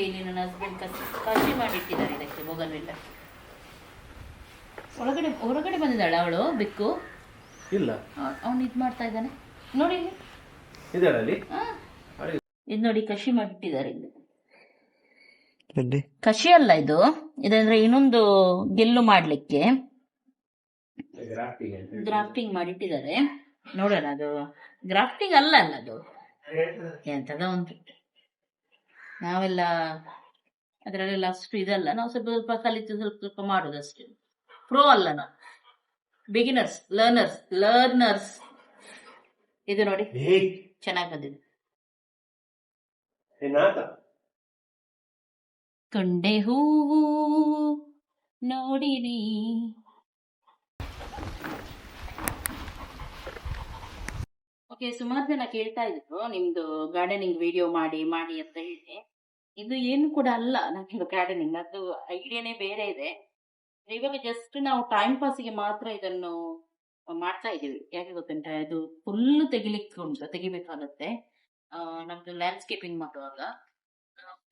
Okay ಇಲ್ಲಿ ನನ್ನ husband ಕಸಿ ಕಸಿ ಮಾಡಿಟ್ಟಿದ್ದಾರೆ ಇದಕ್ಕೆ ಬೋಗನ್ವಿಲ್ಲ ಒಳಗಡೆ ಹೊರಗಡೆ ಬಂದಿದ್ದಾಳೆ ಅವಳು ಬೆಕ್ಕು? ಇಲ್ಲ. ಅವನು ಇದು ಮಾಡ್ತಾ ಇದ್ದಾನೆ. ನೋಡಿ ಇಲ್ಲಿ. ಇದು ನೋಡಿ ಕಸಿ ಮಾಡಿಟ್ಟಿದ್ದಾರೆ ಇಲ್ಲಿ. ಕಸಿ ಅಲ್ಲ ಇದು. ಇದಂದ್ರೆ ಇನ್ನೊಂದು ಗೆಲ್ಲು ಮಾಡ್ಲಿಕ್ಕೆ. ಗ್ರಾಫ್ಟಿಂಗ್ ಮಾಡಿಟ್ಟಿದ್ದಾರೆ. ನೋಡೋಣ ಅದು. ಗ್ರಾಫ್ಟಿಂಗ್ ಅಲ್ಲ ಅಲ್ಲ ಅದು. ಎಂತದ ಒಂದು. ನಾವೆಲ್ಲ ಅದರಲ್ಲೆಲ್ಲ ಅಷ್ಟು ಇದಲ್ಲ. ನಾವು ಸ್ವಲ್ಪ ಸ್ವಲ್ಪ ಕಲಿತು ಸ್ವಲ್ಪ ಸ್ವಲ್ಪ ಮಾಡೋದಷ್ಟೇ. ಪ್ರೋ ಅಲ್ಲ ನಾವು. ಬಿಗಿನರ್ಸ್ ಲರ್ನರ್ಸ್ ಲರ್ನರ್ಸ್ ಇದು ನೋಡಿ. ಚೆನ್ನಾಗಿ ಬಂದಿದೆ ಕೊಂಡೆ ಹೂವು ನೋಡಿರಿ ಓಕೆ ಸುಮಾರು ಜನ ಕೇಳ್ತಾ ಇದ್ರು ನಿಮ್ದು ಗಾರ್ಡನಿಂಗ್ ವಿಡಿಯೋ ಮಾಡಿ ಮಾಡಿ ಅಂತ ಹೇಳಿ. ಇದು ಏನು ಕೂಡ ಅಲ್ಲ ನಮ್ದು ಗಾರ್ಡನಿಂಗ್ ಅದು ಐಡಿಯಾನೇ ಬೇರೆ ಇದೆ. ಇವಾಗ ಜಸ್ಟ್ ನಾವು ಟೈಮ್ ಪಾಸಿಗೆ ಮಾತ್ರ ಇದನ್ನು ಮಾಡ್ತಾ ಇದೀವಿ ಯಾಕೆ ಗೊತ್ತುಂಟ? ಇದು ಫುಲ್ ತೆಗಿಲಿಕ್ಕೆ ಉಂಟು ತೆಗಿಬೇಕಾಗತ್ತೆ ಆ, ನಮ್ದು ಲ್ಯಾಂಡ್ಸ್ಕೇಪಿಂಗ್ ಮಾಡುವಾಗ.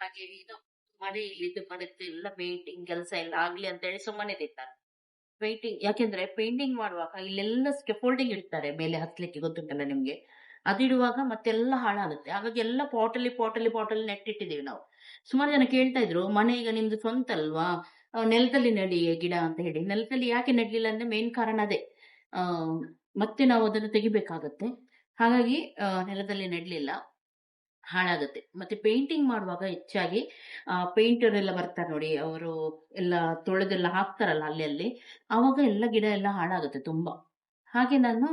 ಹಾಗೆ ಇದು ಮನೆ ಇದು ಬರುತ್ತೆ ಎಲ್ಲ ಪೇಂಟಿಂಗ್ ಕೆಲಸ ಎಲ್ಲ ಆಗ್ಲಿ ಅಂತ ಹೇಳಿ ಸುಮ್ಮನೆ ಇರ್ತಾರೆ ಪೇಂಟಿಂಗ್, ಯಾಕೆಂದ್ರೆ ಪೇಂಟಿಂಗ್ ಮಾಡುವಾಗ ಇಲ್ಲೆಲ್ಲ ಸ್ಕೆಫೋಲ್ಡಿಂಗ್ ಇಡ್ತಾರೆ ಮೇಲೆ ಹತ್ತಲಿಕ್ಕೆ ಗೊತ್ತುಂಟಲ್ಲ ನಿಮ್ಗೆ? ಅದಿಡುವಾಗ ಮತ್ತೆಲ್ಲ ಹಾಳಾಗುತ್ತೆ. ಹಾಗಾಗಿ ಎಲ್ಲ ಪಾಟಲ್ಲಿ ಪಾಟಲ್ಲಿ ಪಾಟಲ್ಲಿ ನೆಟ್ಟಿಟ್ಟಿದ್ದೀವಿ ನಾವು. ಸುಮಾರು ಜನ ಕೇಳ್ತಾ ಇದ್ರು, ಮನೆ ಈಗ ನಿಮ್ದು ಸ್ವಂತ ಅಲ್ವಾ? ನೆಲದಲ್ಲಿ ನಡಿ ಗಿಡ ಅಂತ ಹೇಳಿ. ನೆಲದಲ್ಲಿ ಯಾಕೆ ನೆಡ್ಲಿಲ್ಲ ಅಂದ್ರೆ ಮೇನ್ ಕಾರಣ ಅದೇ. ಮತ್ತೆ ನಾವು ಅದನ್ನು ತೆಗಿಬೇಕಾಗತ್ತೆ. ಹಾಗಾಗಿ ನೆಲದಲ್ಲಿ ನೆಡ್ಲಿಲ್ಲ. ಹಾಳಾಗುತ್ತೆ. ಮತ್ತೆ ಪೇಂಟಿಂಗ್ ಮಾಡುವಾಗ ಹೆಚ್ಚಾಗಿ ಪೇಂಟರ್ ಎಲ್ಲ ಬರ್ತಾರೆ ನೋಡಿ, ಅವರು ಎಲ್ಲ ತೊಳೆದೆಲ್ಲ ಹಾಕ್ತಾರಲ್ಲ ಅಲ್ಲಿ ಅಲ್ಲಿ ಆವಾಗ ಎಲ್ಲ ಗಿಡ ಎಲ್ಲ ಹಾಳಾಗುತ್ತೆ ತುಂಬಾ. ಹಾಗೆ ನಾನು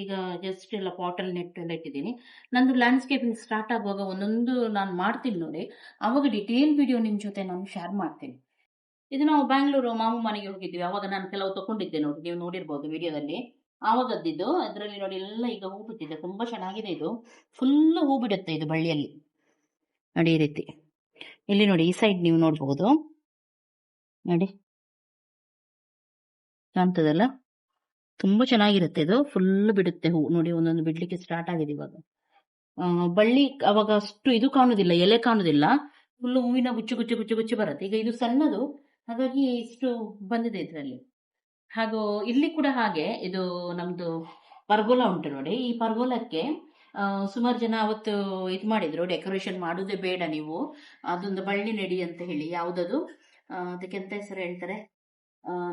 ಈಗ ಜಸ್ಟ್ ಎಲ್ಲ ಪಾಟಲ್ಲಿ ನೆಟ್ ಎಲ್ಲ ಇಟ್ಟಿದ್ದೀನಿ. ನಂದು ಲ್ಯಾಂಡ್ಸ್ಕೇಪಿಂಗ್ ಸ್ಟಾರ್ಟ್ ಆಗುವಾಗ ಒಂದೊಂದು ನಾನು ಮಾಡ್ತೀನಿ ನೋಡಿ, ಆವಾಗ ಡಿಟೇಲ್ ವಿಡಿಯೋ ನಿಮ್ಮ ಜೊತೆ ನಾನು ಶೇರ್ ಮಾಡ್ತೀನಿ. ಇದು ನಾವು ಬ್ಯಾಂಗ್ಳೂರು ಮಾಮೂ ಮನೆಗೆ ಹೋಗಿದ್ವಿ ಅವಾಗ ನಾನು ಕೆಲವು ತಗೊಂಡಿದ್ದೆ ನೋಡಿ, ನೀವು ನೋಡಿರ್ಬೋದು ವಿಡಿಯೋದಲ್ಲಿ ಆವಾಗದ್ದಿದ್ದು ಅದರಲ್ಲಿ ನೋಡಿ ಎಲ್ಲ ಈಗ ಹೂ ಬಿಟ್ಟಿದೆ, ತುಂಬಾ ಚೆನ್ನಾಗಿದೆ ಇದು. ಫುಲ್ ಹೂ ಬಿಡುತ್ತೆ ಇದು ಬಳ್ಳಿಯಲ್ಲಿ. ನೋಡಿ ಈ ರೀತಿ. ಇಲ್ಲಿ ನೋಡಿ, ಈ ಸೈಡ್ ನೀವು ನೋಡಬಹುದು ನೋಡಿ. ಕಾಣ್ತದಲ್ಲ? ತುಂಬಾ ಚೆನ್ನಾಗಿರುತ್ತೆ ಇದು. ಫುಲ್ ಬಿಡುತ್ತೆ ಹೂ. ನೋಡಿ ಒಂದೊಂದು ಬಿಡ್ಲಿಕ್ಕೆ ಸ್ಟಾರ್ಟ್ ಆಗಿದೆ ಇವಾಗ. ಬಳ್ಳಿ ಅವಾಗ ಅಷ್ಟು ಇದು ಕಾಣುದಿಲ್ಲ, ಎಲೆ ಕಾಣುದಿಲ್ಲ. ಫುಲ್ ಹೂವಿನ ಗುಚ್ಚು ಗುಚ್ಚು ಗುಚ್ಚು ಗುಚ್ಚು ಬರುತ್ತೆ. ಈಗ ಇದು ಸಣ್ಣದು. ಹಾಗಾಗಿ ಇಷ್ಟು ಬಂದಿದೆ ಇದರಲ್ಲಿ. ಹಾಗೂ ಇಲ್ಲಿ ಕೂಡ ಹಾಗೆ ಇದು ನಮ್ದು ಪರ್ಗೋಲ ಉಂಟು ನೋಡಿ. ಈ ಪರ್ಗೋಲಕ್ಕೆ ಸುಮಾರು ಜನ ಅವತ್ತು ಇದು ಮಾಡಿದ್ರು ಡೆಕೋರೇಷನ್ ಮಾಡೋದೇ ಬೇಡ ನೀವು. ಅದೊಂದು ಬಳ್ಳಿ ನೆಡಿ ಅಂತ ಹೇಳಿ, ಯಾವುದದು? ಅದಕ್ಕೆ ಎಂತ ಹೆಸರು ಹೇಳ್ತಾರೆ?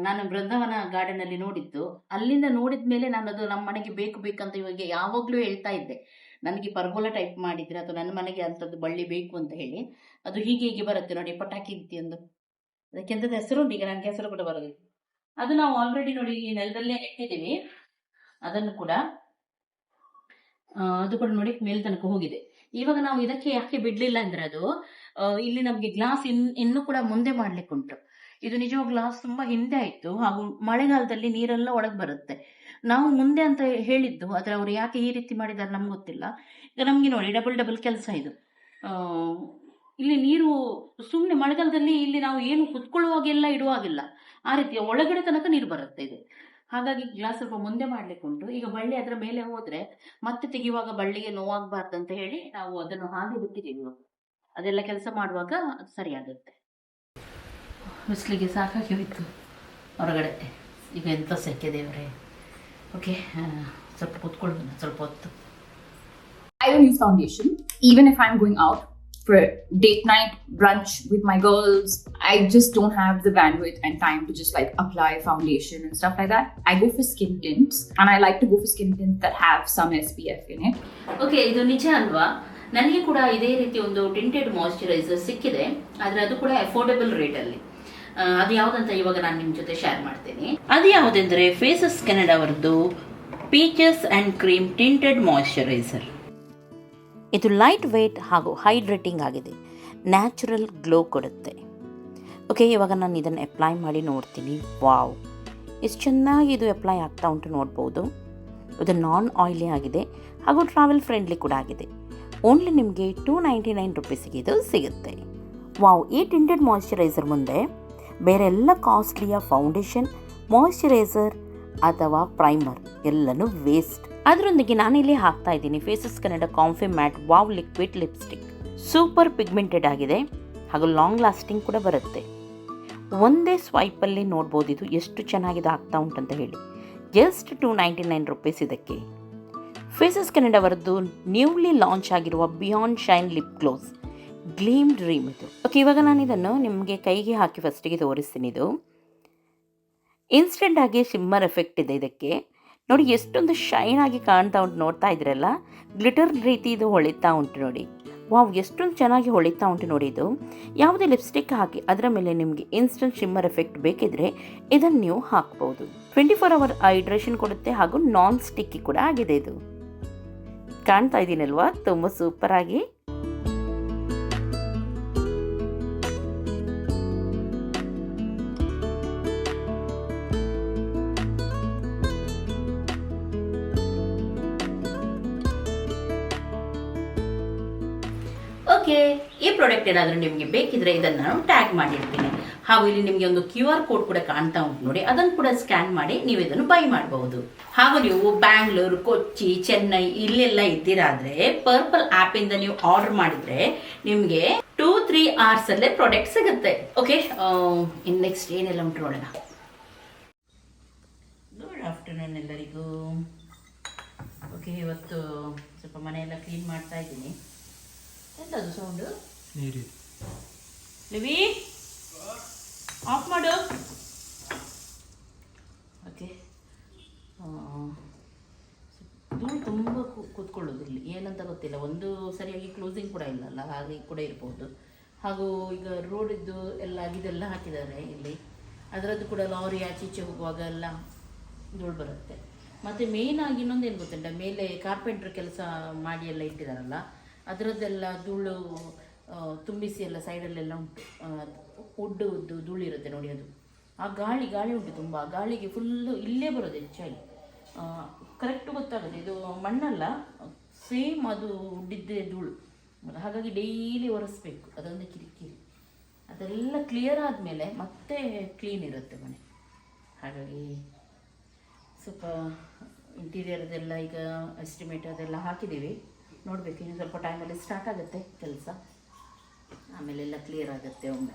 ನಾನು ಬೃಂದಾವನ ಗಾರ್ಡನ್ ಅಲ್ಲಿ ನೋಡಿದ್ದು. ಅಲ್ಲಿಂದ ನೋಡಿದ ಮೇಲೆ ನಾನು ಅದು ನಮ್ಮ ಮನೆಗೆ ಬೇಕು ಬೇಕಂತ ಇವಾಗ ಯಾವಾಗ್ಲೂ ಹೇಳ್ತಾ ಇದ್ದೆ. ನನಗೆ ಪರ್ಗೋಲ ಟೈಪ್ ಮಾಡಿದ್ರೆ ಅಥವಾ ನನ್ನ ಮನೆಗೆ ಅಂತದ್ದು ಬಳ್ಳಿ ಬೇಕು ಅಂತ ಹೇಳಿ. ಅದು ಹೀಗೆ ಹೀಗೆ ಬರುತ್ತೆ ನೋಡಿ, ಪಟಾಕಿ ಒಂದು. ಅದಕ್ಕೆ ಎಂತದ ಹೆಸರು ಈಗ? ನನಗೆ ಹೆಸರು ಕೂಡ ಬರೋದು ಅದು ನಾವು ಆಲ್ರೆಡಿ ನೋಡಿ ಈ ನೆಲದಲ್ಲೇ ಇಟ್ಟಿದ್ದೀವಿ. ಅದನ್ನು ಕೂಡ ಅದು ಕೂಡ ನೋಡಿ ಮೇಲ್ ತನಕ ಹೋಗಿದೆ. ಇವಾಗ ನಾವು ಇದಕ್ಕೆ ಯಾಕೆ ಬಿಡ್ಲಿಲ್ಲ ಅಂದ್ರೆ ಅದು ಇಲ್ಲಿ ನಮ್ಗೆ ಗ್ಲಾಸ್ ಇನ್, ಇನ್ನು ಕೂಡ ಮುಂದೆ ಮಾಡ್ಲಿಕ್ಕೆ ಉಂಟು. ಇದು ನಿಜವಾಗ ಗ್ಲಾಸ್ ತುಂಬಾ ಹಿಂದೆ ಆಯ್ತು, ಹಾಗೂ ಮಳೆಗಾಲದಲ್ಲಿ ನೀರೆಲ್ಲ ಒಳಗೆ ಬರುತ್ತೆ. ನಾವು ಮುಂದೆ ಅಂತ ಹೇಳಿದ್ದು, ಆದ್ರೆ ಅವ್ರು ಯಾಕೆ ಈ ರೀತಿ ಮಾಡಿದಾರೆ ನಮ್ಗೆ ಗೊತ್ತಿಲ್ಲ. ಈಗ ನಮ್ಗೆ ನೋಡಿ ಡಬಲ್ ಡಬಲ್ ಕೆಲಸ ಇದು. ಇಲ್ಲಿ ನೀರು ಸುಮ್ಮನೆ ಮಳೆಗಾಲದಲ್ಲಿ ಇಲ್ಲಿ ನಾವು ಏನು ಕುತ್ಕೊಳ್ಳುವಾಗೆಲ್ಲ ಇಡುವಾಗಿಲ್ಲ. ಆ ರೀತಿಯ ಒಳಗಡೆ ತನಕ ನೀರು ಬರುತ್ತೆ ಇದು. ಹಾಗಾಗಿ ಗ್ಲಾಸ್ ಸ್ವಲ್ಪ ಮುಂದೆ ಮಾಡ್ಲಿಕ್ಕೆ ಉಂಟು. ಈಗ ಬಳ್ಳಿ ಅದರ ಮೇಲೆ ಹೋದ್ರೆ ಮತ್ತೆ ತೆಗೆಯುವಾಗ ಬಳ್ಳಿಗೆ ನೋವಾಗಬಾರ್ದು ಅಂತ ಹೇಳಿ ನಾವು ಅದನ್ನು ಹಾಗೆ ಬಿಟ್ಟಿದ್ದೀವಿ. ಅದೆಲ್ಲ ಕೆಲಸ ಮಾಡುವಾಗ ಅದು ಸರಿಯಾಗುತ್ತೆ. ಬಿಸಿಲಿಗೆ ಸಾಕಾಗಿ ಹೋಯ್ತು ಹೊರಗಡೆ. ಈಗ ಎಂತ ಸೆಕೆ ದೇವರೇ. ಓಕೆ ಸ್ವಲ್ಪ ಕೂತ್ಕೊಳ್ಳೋಣ, ಸ್ವಲ್ಪ ಹೊತ್ತು. I use foundation even if I am going for date night brunch with my girls, I just don't have the bandwidth and time to just like apply foundation and stuff like that. I go for skin tints and I like to go for skin tints that have some SPF in it. Okay, ಇದು ನಿಜ ಅಲ್ವಾ ನನಗೆ ಕೂಡ ಇದೇ ರೀತಿ ಒಂದು tinted moisturiser ಸಿಕ್ಕಿದೆ ಆದರೆ ಅದು ಕೂಡ ಅಫೋರ್ಡೆಬಲ್ ರೇಟಲ್ಲಿ ಅದು ಯಾವುದಂತ ಇವಾಗ ನಾನು ನಿಮ್ಮ ಜೊತೆ ಶೇರ್ ಮಾಡ್ತೇನೆ ಅದು ಯಾವುದೆಂದರೆ ಫೇಸಸ್ ಕೆನಡಾ ಅವರದ್ದು peaches and cream tinted moisturiser ಇದು ಲೈಟ್ ವೆಯ್ಟ್ ಹಾಗೂ ಹೈಡ್ರೇಟಿಂಗ್ ಆಗಿದೆ. ನ್ಯಾಚುರಲ್ ಗ್ಲೋ ಕೊಡುತ್ತೆ. ಓಕೆ ಇವಾಗ ನಾನು ಇದನ್ನು ಅಪ್ಲೈ ಮಾಡಿ ನೋಡ್ತೀನಿ. ವಾವ್ ಎಷ್ಟು ಚೆನ್ನಾಗಿ ಇದು ಅಪ್ಲೈ ಆಗ್ತಾ ಉಂಟು ನೋಡ್ಬೋದು. ಇದು ನಾನ್ ಆಯಿಲಿ ಆಗಿದೆ ಹಾಗೂ ಟ್ರಾವೆಲ್ ಫ್ರೆಂಡ್ಲಿ ಕೂಡ ಆಗಿದೆ. ಓನ್ಲಿ ನಿಮಗೆ ಟೂ ನೈಂಟಿ ನೈನ್ ರುಪೀಸಿಗೆ ಇದು ಸಿಗುತ್ತೆ. ವಾವ್ ಈ ಟಿಂಟೆಡ್ ಮಾಯಿಶ್ಚರೈಸರ್ ಮುಂದೆ ಬೇರೆ ಎಲ್ಲ ಕಾಸ್ಟ್ಲಿಯ ಫೌಂಡೇಶನ್ ಮಾಯಿಶ್ಚರೈಸರ್ ಅಥವಾ ಪ್ರೈಮರ್ ಎಲ್ಲನೂ ವೇಸ್ಟ್ ಅದರೊಂದಿಗೆ ನಾನಿಲ್ಲಿ ಹಾಕ್ತಾ ಇದ್ದೀನಿ Faces Canada comfy matte wow liquid lipstick super pigmented ಆಗಿದೆ. ಹಾಗೂ ಲಾಂಗ್ ಲಾಸ್ಟಿಂಗ್ ಕೂಡ ಬರುತ್ತೆ. ಒಂದೇ ಸ್ವೈಪಲ್ಲಿ ನೋಡ್ಬೋದು ಇದು ಎಷ್ಟು ಚೆನ್ನಾಗಿದೆ ಆಗ್ತಾ ಉಂಟಂತ ಹೇಳಿ. Just two ninety nine rupees ಇದಕ್ಕೆ ಫೇಸಸ್ ಕನ್ನಡವರದ್ದು ನ್ಯೂಲಿ ಲಾಂಚ್ ಆಗಿರುವ beyond shine lip gloss gleam dream ಇದು. ಓಕೆ ಇವಾಗ ನಾನು ಇದನ್ನು ನಿಮಗೆ ಕೈಗೆ ಹಾಕಿ ಫಸ್ಟಿಗೆ ತೋರಿಸ್ತೀನಿ ಇದು. ಇನ್ಸ್ಟೆಂಟ್ ಆಗಿ ಶಿಮ್ಮರ್ ಎಫೆಕ್ಟ್ ಇದೆ ಇದಕ್ಕೆ. ನೋಡಿ, ಎಷ್ಟೊಂದು ಶೈನ್ ಆಗಿ ಕಾಣ್ತಾ ಉಂಟು ನೋಡ್ತಾ ಇದ್ರಲ್ಲ? ಗ್ಲಿಟರ್ ರೀತಿ ಇದು ಹೊಳಿತಾ ಉಂಟು ನೋಡಿ. ವಾವ್, ಎಷ್ಟೊಂದು ಚೆನ್ನಾಗಿ ಹೊಳಿತಾ ಉಂಟು ನೋಡಿ ಇದು. ಯಾವುದೇ ಲಿಪ್ಸ್ಟಿಕ್ ಹಾಕಿ ಅದರ ಮೇಲೆ ನಿಮಗೆ ಇನ್ಸ್ಟಂಟ್ ಶಿಮ್ಮರ್ ಎಫೆಕ್ಟ್ ಬೇಕಿದ್ರೆ ಇದನ್ನು ನೀವು ಹಾಕ್ಬೋದು. ಟ್ವೆಂಟಿ ಫೋರ್ ಅವರ್ ಹೈಡ್ರೇಷನ್ ಕೊಡುತ್ತೆ ಹಾಗೂ ನಾನ್ ಸ್ಟಿಕ್ಕಿ ಕೂಡ ಆಗಿದೆ ಇದು. ಕಾಣ್ತಾ ಇದ್ದೀನಲ್ವಾ? ತುಂಬ ಸೂಪರ್ ಪ್ರಾಡಕ್ಟ್ ಏನಾದರೂ ನಿಮಗೆ ಬೇಕಿದ್ರೆ ಇದನ್ನು ನಾನು ಟ್ಯಾಗ್ ಮಾಡಿರ್ತೀನಿ. ಹಾಗೂ ಇಲ್ಲಿ ನಿಮಗೆ ಒಂದು ಕ್ಯೂ ಆರ್ ಕೋಡ್ ಕೂಡ ಕಾಣ್ತಾ ಉಂಟು ನೋಡಿ. ಅದನ್ನು ಕೂಡ ಸ್ಕ್ಯಾನ್ ಮಾಡಿ ನೀವು ಇದನ್ನು ಬೈ ಮಾಡಬಹುದು. ಹಾಗೂ ನೀವು ಬ್ಯಾಂಗ್ಳೂರು ಕೊಚ್ಚಿ ಚೆನ್ನೈ ಇಲ್ಲೆಲ್ಲ ಇದ್ದೀರಾದ್ರೆ ಪರ್ಪಲ್ ಆಪ್ ಇಂದ ನೀವು ಆರ್ಡರ್ ಮಾಡಿದ್ರೆ ನಿಮಗೆ ಟೂ ತ್ರೀ ಅವರ್ಸ್ ಅಲ್ಲೇ ಪ್ರಾಡಕ್ಟ್ ಸಿಗುತ್ತೆ. ಓಕೆ ಇನ್ ನೆಕ್ಸ್ಟ್ ಏನೆಲ್ಲ ಉಂಟು ನೋಡೋಣ. ಗುಡ್ ಆಫ್ಟರ್ನೂನ್ ಎಲ್ಲರಿಗೂ. ಓಕೆ ಇವತ್ತು ಸ್ವಲ್ಪ ಮನೆಯೆಲ್ಲ ಕ್ಲೀನ್ ಮಾಡ್ತಾ ಇದ್ದೀನಿ. ಎಂತದು ಸೌಂಡು ಲಿವಿ ಆಫ್ ಮಾಡು. ಓಕೆ. ಧೂಳು ತುಂಬ ಕೂತ್ಕೊಳ್ಳೋದು ಇಲ್ಲಿ. ಏನಂತ ಗೊತ್ತಿಲ್ಲ. ಒಂದು ಸರಿಯಾಗಿ ಕ್ಲೋಸಿಂಗ್ ಕೂಡ ಇಲ್ಲಲ್ಲ, ಹಾಗೆ ಕೂಡ ಇರ್ಬೋದು. ಹಾಗೂ ಈಗ ರೋಡಿದ್ದು ಎಲ್ಲ ಇದೆಲ್ಲ ಹಾಕಿದ್ದಾರೆ ಇಲ್ಲಿ. ಅದರದ್ದು ಕೂಡ ಲಾರಿ ಆಚೆ ಈಚೆ ಹೋಗುವಾಗ ಎಲ್ಲ ಧೂಳು ಬರುತ್ತೆ. ಮತ್ತು ಮೇಯ್ನಾಗಿ ಆಗಿ ಇನ್ನೊಂದು ಏನು ಗೊತ್ತುಂಟ? ಮೇಲೆ ಕಾರ್ಪೆಂಟ್ರ್ ಕೆಲಸ ಮಾಡಿ ಎಲ್ಲ ಇಟ್ಟಿದ್ದಾರಲ್ಲ ಅದರದ್ದೆಲ್ಲ ಧೂಳು ತುಂಬಿಸಿ ಎಲ್ಲ ಸೈಡಲ್ಲೆಲ್ಲ ಉಂಟು. ಉಡ್ಡು ಉದ್ದು ಧೂಳಿರುತ್ತೆ ನೋಡಿ ಅದು. ಆ ಗಾಳಿ ಗಾಳಿ ಉಂಟು ತುಂಬ. ಗಾಳಿಗೆ ಫುಲ್ಲು ಇಲ್ಲೇ ಬರೋದು ಹೆಚ್ಚಾಗಿ ಕರೆಕ್ಟ್ ಗೊತ್ತಾಗುತ್ತೆ ಇದು ಮಣ್ಣಲ್ಲ ಸೇಮ್ ಅದು ಉಡ್ಡಿದ್ದೇ ಧೂಳು. ಹಾಗಾಗಿ ಡೈಲಿ ಒರೆಸ್ಬೇಕು. ಅದೊಂದು ಕಿರಿಕಿರಿ. ಅದೆಲ್ಲ ಕ್ಲಿಯರ್ ಆದಮೇಲೆ ಮತ್ತೆ ಕ್ಲೀನ್ ಇರುತ್ತೆ ಮನೆ. ಹಾಗಾಗಿ ಸ್ವಲ್ಪ ಇಂಟೀರಿಯರ್ದೆಲ್ಲ ಈಗ ಎಸ್ಟಿಮೇಟ್ ಅದೆಲ್ಲ ಹಾಕಿದ್ದೀವಿ. ನೋಡಬೇಕು, ಇನ್ನು ಸ್ವಲ್ಪ ಟೈಮಲ್ಲಿ ಸ್ಟಾರ್ಟ್ ಆಗುತ್ತೆ ಕೆಲಸ. ಆಮೇಲೆಲ್ಲ ಕ್ಲಿಯರ್ ಆಗುತ್ತೆ ಒಮ್ಮೆ.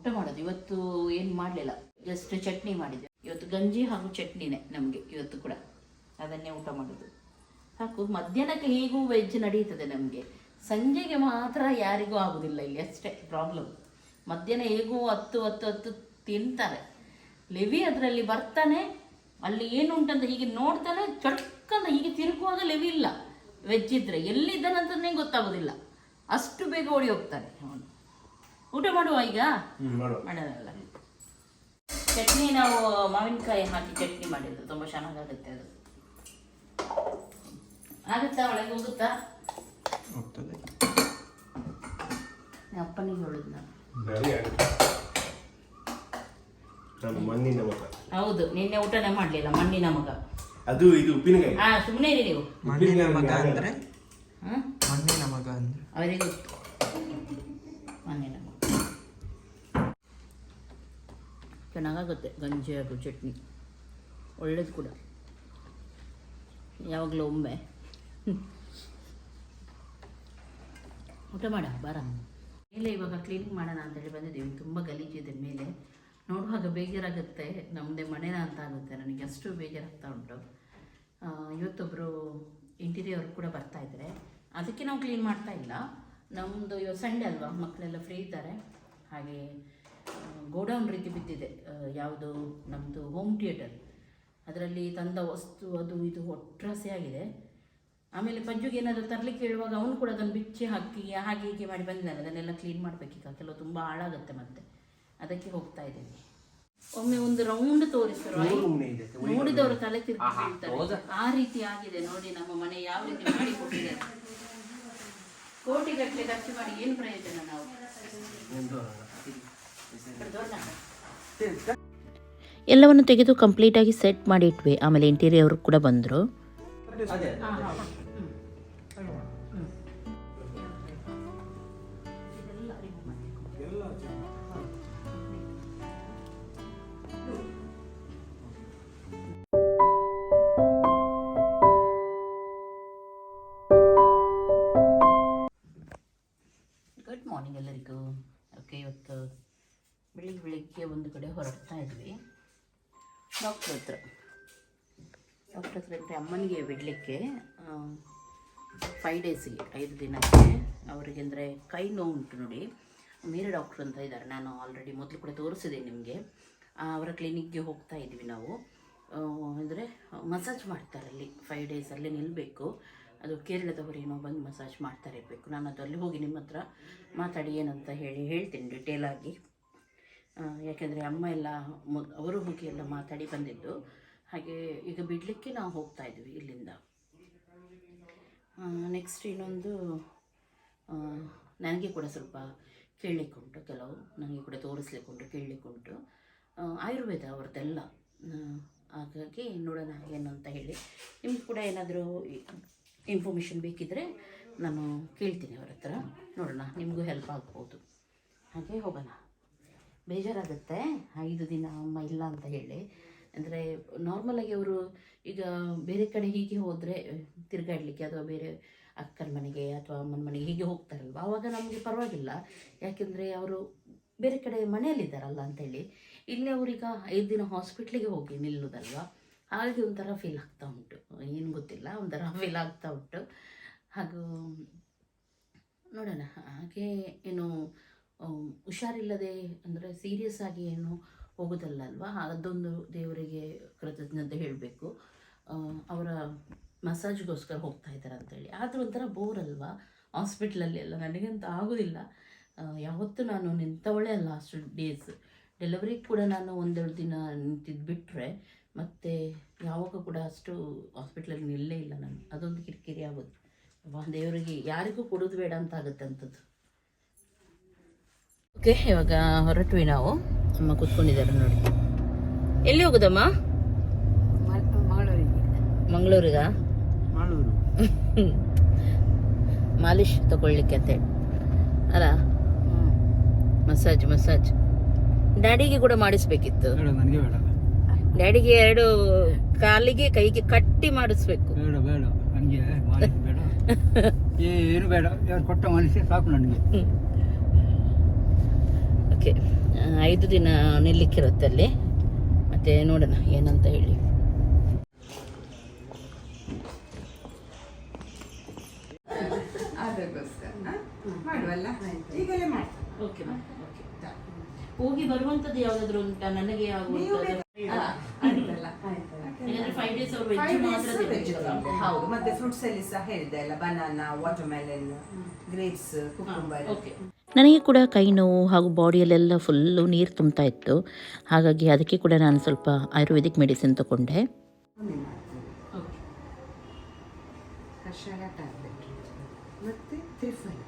ಊಟ ಮಾಡೋದು. ಇವತ್ತು ಏನು ಮಾಡಲಿಲ್ಲ. ಜಸ್ಟ್ ಚಟ್ನಿ ಮಾಡಿದ್ದೆ ಇವತ್ತು ಗಂಜಿ ಹಾಗೂ ಚಟ್ನಿನೇ ನಮಗೆ ಇವತ್ತು ಕೂಡ. ಅದನ್ನೇ ಊಟ ಮಾಡೋದು. ಸಾಕು. ಮಧ್ಯಾಹ್ನಕ್ಕೆ ಹೀಗೂ ವೆಜ್ ನಡೀತದೆ ನಮಗೆ. ಸಂಜೆಗೆ ಮಾತ್ರ ಯಾರಿಗೂ ಆಗೋದಿಲ್ಲ ಇಲ್ಲಿ. ಅಷ್ಟೇ ಪ್ರಾಬ್ಲಮ್ ಮಧ್ಯಾಹ್ನ ಹೇಗೂ ಹತ್ತು ಹತ್ತು ಹತ್ತು ತಿಂತಾರೆ. ಲೆವಿ ಅದರಲ್ಲಿ ಬರ್ತಾನೆ. ಅಲ್ಲಿ ಏನು ಉಂಟಂತ ಹೀಗೆ ನೋಡ್ತಾನೆ. ಚಟ್ಕಂತ ಹೀಗೆ ತಿರುಗುವಾಗ ಲೆವಿ ಇಲ್ಲ. ವೆಜ್ ಇದ್ರೆ ಎಲ್ಲಿದ್ದಾನಂತನೇ ಗೊತ್ತಾಗೋದಿಲ್ಲ. ಅಷ್ಟು ಬೇಗ ಓಡಿ ಹೋಗ್ತಾನೆ ಅವನು. ಊಟ ಮಾಡುವ ಈಗ? ಮಾಡೋದಲ್ಲ. ಚಟ್ನಿ ನಾವು ಮಾವಿನಕಾಯಿ ಹಾಕಿ ಚಟ್ನಿ ಮಾಡಿದ್ದು. ತುಂಬ ಚೆನ್ನಾಗಾಗುತ್ತೆ ಅದು. ಆಗುತ್ತಾ ಒಳಗೆ ಹೋಗುತ್ತಾ? ಹೋಗ್ತದೆ. ಅಪ್ಪನಿಗೆ ಹೇಳಿದ್ ನಾನು. ಮಣ್ಣಿನ ಮಗ ಹೌದು ನಿನ್ನೆ ಊಟನೇ ಮಾಡಲಿಲ್ಲ ಮಣ್ಣಿನ ಮಗ ಅದು ಇದು ಉಪ್ಪಿನಕಾಯಿ. ಹಾ ಸುಮ್ಮನೆ ಇರಿ ನೀವು. ಮಣ್ಣಿನ ಮಗ ಅಂದ್ರೆ? ಮಣ್ಣಿನ ಮಗ ಅಂದ್ರೆ? ಅವರಿಗೆ ಗೊತ್ತು ಮಣ್ಣಿನ ಮಗ ಚೆನ್ನಾಗಾಗುತ್ತೆ ಗಂಜಿ ಹಾಗೂ ಚಟ್ನಿ. ಒಳ್ಳೇದು ಕೂಡ. ಯಾವಾಗಲೂ ಒಮ್ಮೆ. ಊಟ ಮಾಡ, ಬಾರ. ಮೇಲೆ ಇವಾಗ ಕ್ಲೀನಿಂಗ್ ಮಾಡೋಣ ಅಂತೇಳಿ ಬಂದಿದ್ದೀವಿ. ತುಂಬ ಗಲೀಜಿದೆ ಮೇಲೆ. ನೋಡುವಾಗ ಬೇಜಾರಾಗುತ್ತೆ. ನಮ್ಮದೇ ಮನೆನ ಅಂತ ಆಗುತ್ತೆ. ನನಗೆ ಅಷ್ಟು ಬೇಜಾರಾಗ್ತಾ ಉಂಟು. ಇವತ್ತೊಬ್ಬರು ಇಂಟೀರಿಯರ್ ಕೂಡ ಬರ್ತಾ ಇದ್ದಾರೆ. ಅದಕ್ಕೆ ನಾವು ಕ್ಲೀನ್ ಮಾಡ್ತಾ ಇಲ್ಲ. ನಮ್ಮದು ಇವತ್ತು ಸಂಡೇ ಅಲ್ವಾ? ಮಕ್ಕಳೆಲ್ಲ ಫ್ರೀ ಇದ್ದಾರೆ. ಹಾಗೆ ಗೋಡೌನ್ ರೀತಿ ಬಿದ್ದಿದೆ. ಯಾವುದು ನಮ್ಮದು ಹೋಮ್ ಥಿಯೇಟರ್. ಅದರಲ್ಲಿ ತಂದ ವಸ್ತು ಅದು ಇದು ಒಟ್ರಾಸೆ ಆಗಿದೆ. ಆಮೇಲೆ ಪಜ್ಜುಗೆ ಏನಾದರೂ ತರಲಿಕ್ಕೆ ಹೇಳುವಾಗ ಅವನು ಕೂಡ ಅದನ್ನು ಬಿಚ್ಚಿ ಹಾಕಿ ಹಾಗೆ ಹೀಗೆ ಮಾಡಿ ಬಂದಿದ್ದಾನೆ ಅದನ್ನೆಲ್ಲ ಕ್ಲೀನ್ ಮಾಡಬೇಕೀಗ ಕೆಲವು ತುಂಬ ಹಾಳಾಗುತ್ತೆ ಮತ್ತೆ. ಅದಕ್ಕೆ ಹೋಗ್ತಾ ಇದ್ದೇನೆ. ಒಮ್ಮೆ ಒಂದು ರೌಂಡ್ ತೋರಿಸಿದ್ರು ನೋಡಿದವರು ತಲೆ ತಿರುಗಿ ಆ ರೀತಿ ಆಗಿದೆ ನೋಡಿ ನಮ್ಮ ಮನೆ ಯಾವ ರೀತಿ ಮಾಡಿ ಕೊಟ್ಟಿದೆ ಕೋಟಿ ಗಟ್ಟಲೆ ಖರ್ಚು ಮಾಡಿ ಏನು ಪ್ರಯೋಜನ ನಾವು? ಎಲ್ಲವನ್ನು ತೆಗೆದು ಕಂಪ್ಲೀಟಾಗಿ ಸೆಟ್ ಮಾಡಿ ಇಟ್ವಿ. ಆಮೇಲೆ ಇಂಟೀರಿಯರ್ ಕೂಡ ಬಂದರು. ಗುಡ್ ಮಾರ್ನಿಂಗ್ ಎಲ್ಲರಿಗೂ. ಓಕೆ ಇವತ್ತು ಬೆಳಿಗ್ಗೆ ಬೆಳಿಗ್ಗೆ ಒಂದು ಕಡೆ ಹೊರಡ್ತಾ ಇದ್ವಿ. ಡಾಕ್ಟ್ರ್ ಹತ್ರ. ಡಾಕ್ಟ್ರ್ ಹತ್ರ ಅಂದರೆ ಅಮ್ಮನಿಗೆ ಬಿಡಲಿಕ್ಕೆ ಫೈವ್ ಡೇಸಿಗೆ ಐದು ದಿನಕ್ಕೆ ಅವರಿಗೆ ಅಂದರೆ ಕೈ ನೋವು ಉಂಟು ನೋಡಿ. ಮೇರೆ ಡಾಕ್ಟ್ರ್ ಅಂತ ಇದ್ದಾರೆ. ನಾನು ಆಲ್ರೆಡಿ ಮೊದಲು ಕೂಡ ತೋರಿಸಿದೆ ನಿಮಗೆ. ಅವರ ಕ್ಲಿನಿಕ್ಗೆ ಹೋಗ್ತಾ ಇದ್ವಿ ನಾವು. ಅಂದರೆ ಮಸಾಜ್ ಮಾಡ್ತಾರೆ ಅಲ್ಲಿ ಫೈವ್ ಡೇಸ್ ಅಲ್ಲಿ ನಿಲ್ಲಬೇಕು ಅದು ಕೇರಳದವರೇನೋ ಬಂದು ಮಸಾಜ್ ಮಾಡ್ತಾ ಇರಬೇಕು. ನಾನು ಅದು ಹೋಗಿ ನಿಮ್ಮ ಹತ್ರ ಮಾತಾಡಿ ಏನಂತ ಹೇಳಿ ಹೇಳ್ತೀನಿ ಡಿಟೇಲಾಗಿ ಯಾಕೆಂದರೆ ಅಮ್ಮ ಎಲ್ಲ ಅವರು ಹೋಗಿ ಎಲ್ಲ ಮಾತಾಡಿ ಬಂದಿದ್ದು. ಹಾಗೆ ಈಗ ಬಿಡಲಿಕ್ಕೆ ನಾವು ಹೋಗ್ತಾ ಇದ್ವಿ ಇಲ್ಲಿಂದ. ನೆಕ್ಸ್ಟ್ ಇನ್ನೊಂದು ನನಗೆ ಕೂಡ ಸ್ವಲ್ಪ ಕೇಳಲಿಕ್ಕುಂಟು ಕೆಲವು. ನನಗೆ ಕೂಡ ತೋರಿಸ್ಲಿಕ್ಕುಂಟು ಕೇಳಲಿಕ್ಕುಂಟು ಆಯುರ್ವೇದ ಅವ್ರದ್ದೆಲ್ಲ. ಹಾಗಾಗಿ ನೋಡೋಣ ಏನು ಅಂತ ಹೇಳಿ. ನಿಮ್ಗೆ ಕೂಡ ಏನಾದರೂ ಇನ್ಫಾರ್ಮೇಷನ್ ಬೇಕಿದ್ದರೆ ನಾನು ಕೇಳ್ತೀನಿ ಅವ್ರ ಹತ್ರ. ನೋಡೋಣ, ನಿಮಗೂ ಹೆಲ್ಪ್ ಆಗ್ಬೋದು. ಹಾಗೆ ಹೋಗೋಣ. ಬೇಜಾರಾಗುತ್ತೆ. ಐದು ದಿನ ಅಮ್ಮ ಇಲ್ಲ ಅಂತ ಹೇಳಿ. ಅಂದರೆ ನಾರ್ಮಲಾಗಿ ಅವರು ಈಗ ಬೇರೆ ಕಡೆ ಹೀಗೆ ಹೋದರೆ ತಿರುಗಾಡಲಿಕ್ಕೆ ಅಥವಾ ಬೇರೆ ಅಕ್ಕನ ಮನೆಗೆ ಅಥವಾ ಅಮ್ಮನ ಮನೆಗೆ ಹೀಗೆ ಹೋಗ್ತಾರಲ್ವ? ಆವಾಗ ನಮಗೆ ಪರವಾಗಿಲ್ಲ. ಯಾಕೆಂದರೆ ಅವರು ಬೇರೆ ಕಡೆ ಮನೆಯಲ್ಲಿದ್ದಾರಲ್ಲ ಅಂತೇಳಿ ಇಲ್ಲಿ ಅವರೀಗ ಐದು ದಿನ ಹಾಸ್ಪಿಟ್ಲಿಗೆ ಹೋಗಿ ನಿಲ್ಲೋದಲ್ವ? ಹಾಗೆ ಒಂಥರ ಫೀಲ್ ಆಗ್ತಾ ಉಂಟು. ಏನು ಗೊತ್ತಿಲ್ಲ, ಒಂಥರ ಫೀಲ್ ಆಗ್ತಾ ಉಂಟು. ಹಾಗೂ ನೋಡೋಣ, ಹಾಗೆ ಏನು ಹುಷಾರಿಲ್ಲದೆ ಅಂದರೆ ಸೀರಿಯಸ್ ಆಗಿ ಏನು ಹೋಗೋದಲ್ಲ ಅಲ್ವಾ ಅದೊಂದು ದೇವರಿಗೆ ಕೃತಜ್ಞತೆ ಹೇಳಬೇಕು. ಅವರ ಮಸಾಜ್ಗೋಸ್ಕರ ಹೋಗ್ತಾ ಇದ್ದಾರೆ ಅಂತೇಳಿ. ಆದರೂ ಒಂಥರ ಬೋರ್ ಅಲ್ವಾ? ಹಾಸ್ಪಿಟ್ಲಲ್ಲಿ ಎಲ್ಲ ನನಗಂತ ಆಗೋದಿಲ್ಲ. ಯಾವತ್ತೂ ನಾನು ನಿಂತವಳೆ ಅಲ್ಲ ಅಷ್ಟು ಡೇಸ್ ಡೆಲಿವರಿ ಕೂಡ ನಾನು ಒಂದೆರಡು ದಿನ ನಿಂತಿದ್ದು ಬಿಟ್ಟರೆ ಮತ್ತು ಯಾವಾಗ ಕೂಡ ಅಷ್ಟು ಹಾಸ್ಪಿಟ್ಲಲ್ಲಿ ನಿಲ್ಲೇ ಇಲ್ಲ ನಾನು. ಅದೊಂದು ಕಿರಿಕಿರಿ ಆಗೋದು. ದೇವರಿಗೆ ಯಾರಿಗೂ ಕೊಡೋದು ಬೇಡ ಅಂತ ಆಗುತ್ತೆ ಅಂಥದ್ದು. ಓಕೆ ಇವಾಗ ಹೊರಟ್ವಿ ನಾವು. ಅಮ್ಮ ಕೂತ್ಕೊಂಡಿದ್ದಾರೆ ನೋಡಿ. ಎಲ್ಲಿ ಹೋಗುದಮ್ಮ? ಮಂಗಳೂರಿಗ. ಮಾಲಿಶ್ ತಗೊಳ್ಳಿಕ್ಕೆ ಅಂತೇಳಿ ಅಲ್ಲ? Massage massage. ಡ್ಯಾಡಿಗೆ ಕೂಡ ಮಾಡಿಸ್ಬೇಕಿತ್ತು. ಡ್ಯಾಡಿಗೆ ಎರಡು ಕಾಲಿಗೆ ಕೈಗೆ ಕಟ್ಟಿ ಮಾಡಿಸ್ಬೇಕು. ಏನು ಬೇಡ. ಕೊಟ್ಟ ಸಾಕು ನನಗೆ. ಓಕೆ ಐದು ದಿನ ನಿಲ್ಲಿಕ್ಕಿರುತ್ತೆ ಅಲ್ಲಿ. ಮತ್ತೆ ನೋಡೋಣ ಏನಂತ ಹೇಳಿ. ಓಕೆ ಹೋಗಿ ಬರುವಂತದ್ದು ಯಾವ್ದಾದ್ರು ಉಂಟಾ? ನನಗೆ ಫೈವ್ ಡೇಸ್. ಹೌದು. ಮತ್ತೆ ಫ್ರೂಟ್ಸ್ ಅಲ್ಲಿ ಸಹ ಹೇಳಿದೆ ಅಲ್ಲ banana watermelon grapes cucumber okay. ನನಗೆ ಕೂಡ ಕೈ ನೋವು ಹಾಗೂ ಬಾಡಿಯಲ್ಲೆಲ್ಲ ಫುಲ್ಲು ನೀರು ತುಂಬ್ತಾ ಇತ್ತು. ಹಾಗಾಗಿ ಅದಕ್ಕೆ ಕೂಡ ನಾನು ಸ್ವಲ್ಪ ಆಯುರ್ವೇದಿಕ್ ಮೆಡಿಸಿನ್ ತಗೊಂಡೆ. ಮತ್ತೆ ತ್ರಿಫಲ.